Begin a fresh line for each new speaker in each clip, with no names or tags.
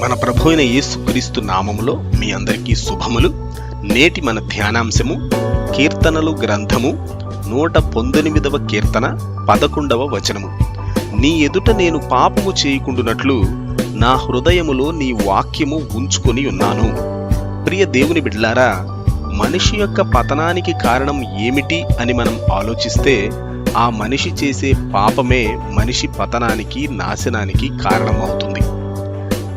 మన ప్రభు అయిన యేసుక్రీస్తు నామములో మీ అందరికీ శుభములు. నేటి మన ధ్యానాంశము కీర్తనలు గ్రంథము నూట పంతొమ్మిదవ కీర్తన పదకొండవ వచనము. నీ ఎదుట నేను పాపము చేయకుండునట్లు నా హృదయములో నీ వాక్యము ఉంచుకొని ఉన్నాను. ప్రియ దేవుని బిడ్లారా మనిషి యొక్క పతనానికి కారణం ఏమిటి అని మనం ఆలోచిస్తే ఆ మనిషి చేసే పాపమే మనిషి పతనానికి నాశనానికి కారణమవుతుంది.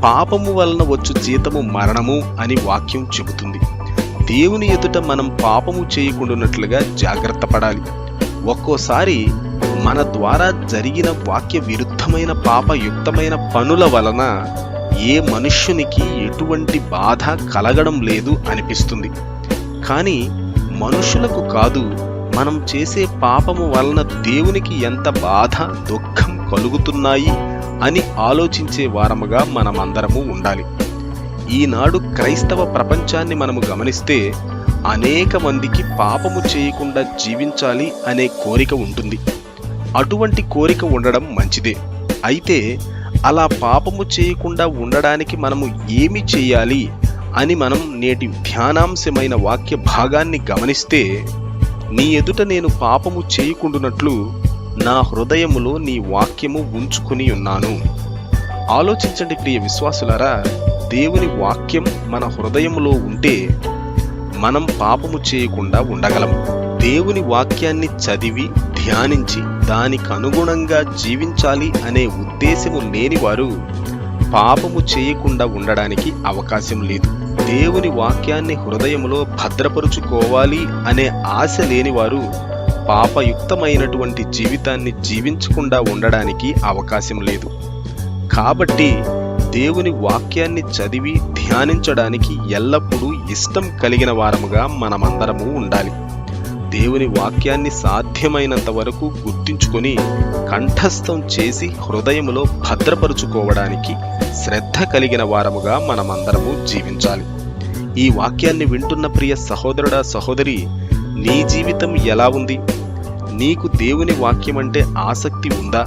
పాపము వలన వచ్చు జీతము మరణము అని వాక్యం చెబుతుంది. దేవుని ఎదుట మనం పాపము చేయకుండానట్లుగా జాగ్రత్త పడాలి. ఒక్కోసారి మన ద్వారా జరిగిన వాక్య విరుద్ధమైన పాపయుక్తమైన పనుల వలన ఏ మనుష్యునికి ఎటువంటి బాధ కలగడం లేదు అనిపిస్తుంది. కానీ మనుషులకు కాదు మనం చేసే పాపము వలన దేవునికి ఎంత బాధ దుఃఖం కలుగుతున్నాయి అని ఆలోచించే వారముగా మనమందరము ఉండాలి. ఈనాడు క్రైస్తవ ప్రపంచాన్ని మనము గమనిస్తే అనేక మందికి పాపము చేయకుండా జీవించాలి అనే కోరిక ఉంటుంది. అటువంటి కోరిక ఉండడం మంచిదే. అయితే అలా పాపము చేయకుండా ఉండడానికి మనము ఏమి చేయాలి అని మనం నేటి ధ్యానాంశమైన వాక్య భాగాన్ని గమనిస్తే నీ ఎదుట నేను పాపము చేయకుండునట్లు నా హృదయములో నీ వాక్యము ఉంచుకుని ఉన్నాను. ఆలోచించండి ప్రియ విశ్వాసులారా దేవుని వాక్యం మన హృదయములో ఉంటే మనం పాపము చేయకుండా ఉండగలం. దేవుని వాక్యాన్ని చదివి ధ్యానించి దానికి అనుగుణంగా జీవించాలి అనే ఉద్దేశము లేనివారు పాపము చేయకుండా ఉండడానికి అవకాశం లేదు. దేవుని వాక్యాన్ని హృదయములో భద్రపరుచుకోవాలి అనే ఆశ లేనివారు పాపయుక్తమైనటువంటి జీవితాన్ని జీవించకుండా ఉండడానికి అవకాశం లేదు. కాబట్టి దేవుని వాక్యాన్ని చదివి ధ్యానించడానికి ఎల్లప్పుడూ ఇష్టం కలిగిన వారముగా మనమందరము ఉండాలి. దేవుని వాక్యాన్ని సాధ్యమైనంత వరకు గుర్తించుకొని కంఠస్థం చేసి హృదయములో భద్రపరుచుకోవడానికి శ్రద్ధ కలిగిన వారముగా మనమందరము జీవించాలి. ఈ వాక్యాన్ని వింటున్న ప్రియ సహోదరుడా సహోదరి నీ జీవితం ఎలా ఉంది? నీకు దేవుని వాక్యం అంటే ఆసక్తి ఉందా?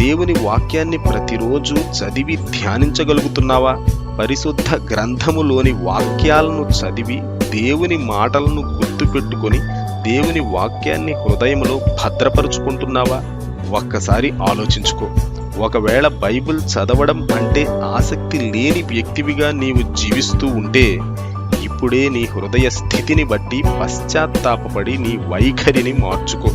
దేవుని వాక్యాన్ని ప్రతిరోజు చదివి ధ్యానించగలుగుతున్నావా? పరిశుద్ధ గ్రంథములోని వాక్యాలను చదివి దేవుని మాటలను గుర్తుపెట్టుకొని దేవుని వాక్యాన్ని హృదయంలో భద్రపరుచుకుంటున్నావా? ఒక్కసారి ఆలోచించుకో. ఒకవేళ బైబిల్ చదవడం అంటే ఆసక్తి లేని వ్యక్తివిగా నీవు జీవిస్తూ ఉంటే అప్పుడే నీ హృదయ స్థితిని బట్టి పశ్చాత్తాపడి నీ వైఖరిని మార్చుకో.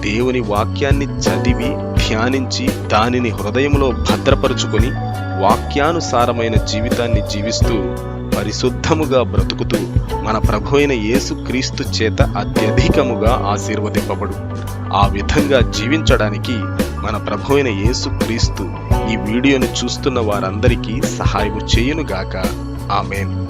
దేవుని వాక్యాన్ని చదివి ధ్యానించి దానిని హృదయంలో భద్రపరుచుకొని వాక్యానుసారమైన జీవితాన్ని జీవిస్తూ పరిశుద్ధముగా బ్రతుకుతూ మన ప్రభు అయిన యేసుక్రీస్తు చేత అత్యధికముగా ఆశీర్వదింపబడు. ఆ విధంగా జీవించడానికి మన ప్రభు అయిన యేసుక్రీస్తు ఈ వీడియోని చూస్తున్న వారందరికీ సహాయము చేయునుగాక. ఆమెన్.